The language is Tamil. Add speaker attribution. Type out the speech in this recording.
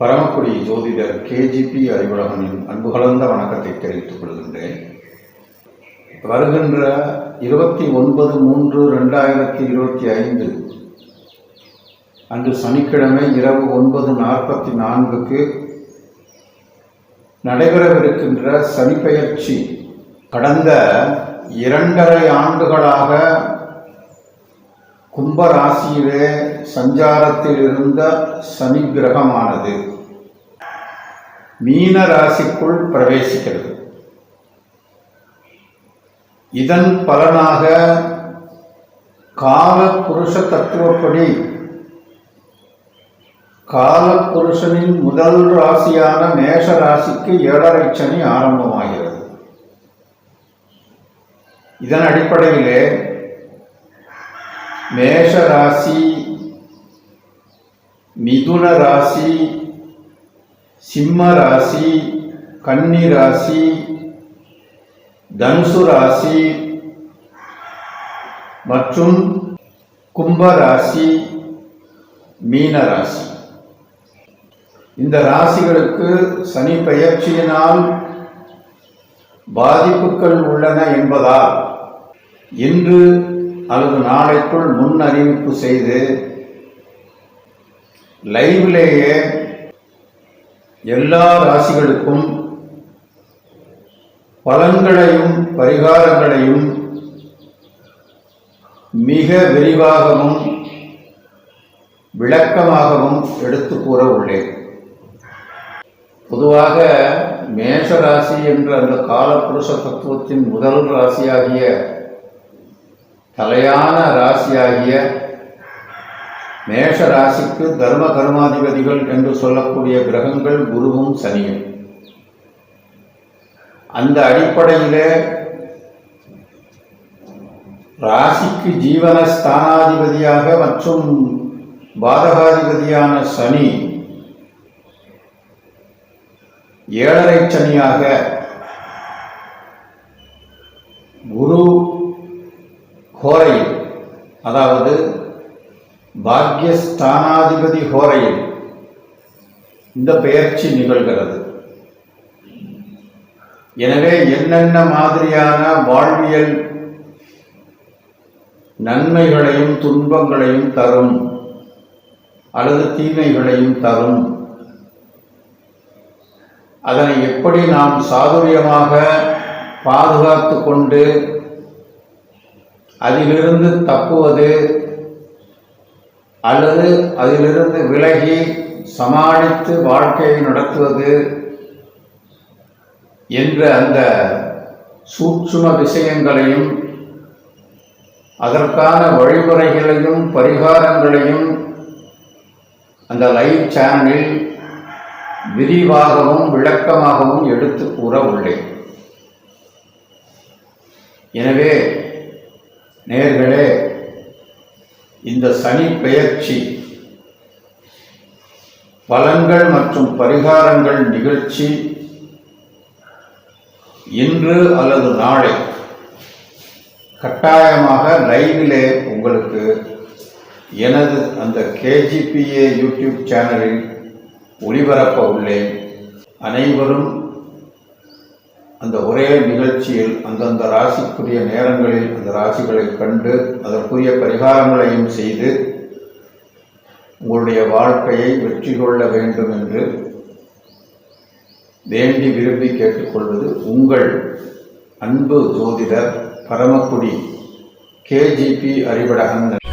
Speaker 1: பரமக்குடி ஜோதிடர் கேஜிபி அறிவுலகனின் அன்பு கலந்த வணக்கத்தை தெரிவித்துக் கொள்கின்றேன். வருகின்ற இருபத்தி ஒன்பது மூன்று ரெண்டாயிரத்தி இருபத்தி ஐந்து அன்று சனிக்கிழமை இரவு ஒன்பது நாற்பத்தி நான்குக்கு நடைபெறவிருக்கின்ற சனிப்பெயர்ச்சி கடந்த இரண்டரை ஆண்டுகளாக கும்பராசியிலே சஞ்சாரத்தில் இருந்த சனி கிரகமானது மீன ராசிக்குள் பிரவேசிக்கிறது. இதன் பலனாக கால புருஷ தத்துவப்படி கால புருஷனின் முதல் ராசியான மேஷ ராசிக்கு ஏழரை சனி ஆரம்பமாகிறது. இதன் அடிப்படையிலே மேஷ ராசி மிதுன ராசி சிம்ம ராசி கன்னி ராசி தனுசு ராசி மற்றும் கும்ப ராசி மீன ராசி. இந்த ராசிகளுக்கு சனி பயிற்சியினால் பாதிப்புகள் உள்ளன என்பதால் இன்று அல்லது நாளைக்குள் முன் அறிவிப்பு செய்து லைவ்லேயே எல்லா ராசிகளுக்கும் பலன்களையும் பரிகாரங்களையும் மிக விரிவாகவும் விளக்கமாகவும் எடுத்து கூற உள்ளேன். பொதுவாக மேஷ ராசி என்ற அந்த காலபுருஷ தத்துவத்தின் முதல் ராசியாகிய தலையான ராசியாகிய மேஷ ராசிக்கு தர்ம கர்மாதிபதிகள் என்று சொல்லக்கூடிய கிரகங்கள் குருவும் சனியும். அந்த அடிப்படையிலே ராசிக்கு ஜீவன ஸ்தானாதிபதியாக மற்றும் பாதகாதிபதியான சனி ஏழரை சனியாக குரு ஹோரையில் அதாவது பாக்யஸ்தானாதிபதி ஹோரையில் இந்த பெயர்ச்சி நிகழ்கிறது. எனவே என்னென்ன மாதிரியான வாழ்வியல் நன்மைகளையும் துன்பங்களையும் தரும் அல்லது தீமைகளையும் தரும் அதனை எப்படி நாம் சாதுரியமாக பாதுகாத்து கொண்டு அதிலிருந்து தப்புவது அல்லது அதிலிருந்து விலகி சமாளித்து வாழ்க்கையை நடத்துவது என்ற அந்த சூட்சும விஷயங்களையும் அதற்கான வழிமுறைகளையும் பரிகாரங்களையும் அந்த லைவ் சேனலில் விரிவாகவும் விளக்கமாகவும் எடுத்து கூற உள்ளேன். எனவே நேர்களே இந்த சனி பெயர்ச்சி. பலன்கள் மற்றும் பரிகாரங்கள் நிகழ்ச்சி. இன்று அல்லது நாளை. கட்டாயமாக லைவிலே உங்களுக்கு எனது அந்த கேஜிபிஏ யூடியூப் சேனலில் ஒளிபரப்ப உள்ளேன். அனைவரும் அந்த ஒரே நிகழ்ச்சியில் அந்தந்த ராசிக்குரிய நேரங்களில் அந்த ராசிகளை கண்டு அதற்குரிய பரிகாரங்களையும் செய்து உங்களுடைய வாழ்க்கையை வெற்றி கொள்ள வேண்டும் என்று வேண்டி விரும்பி கேட்டுக்கொள்வது உங்கள் அன்பு ஜோதிடர் பரமக்குடி கேஜிபி அறிவடகன்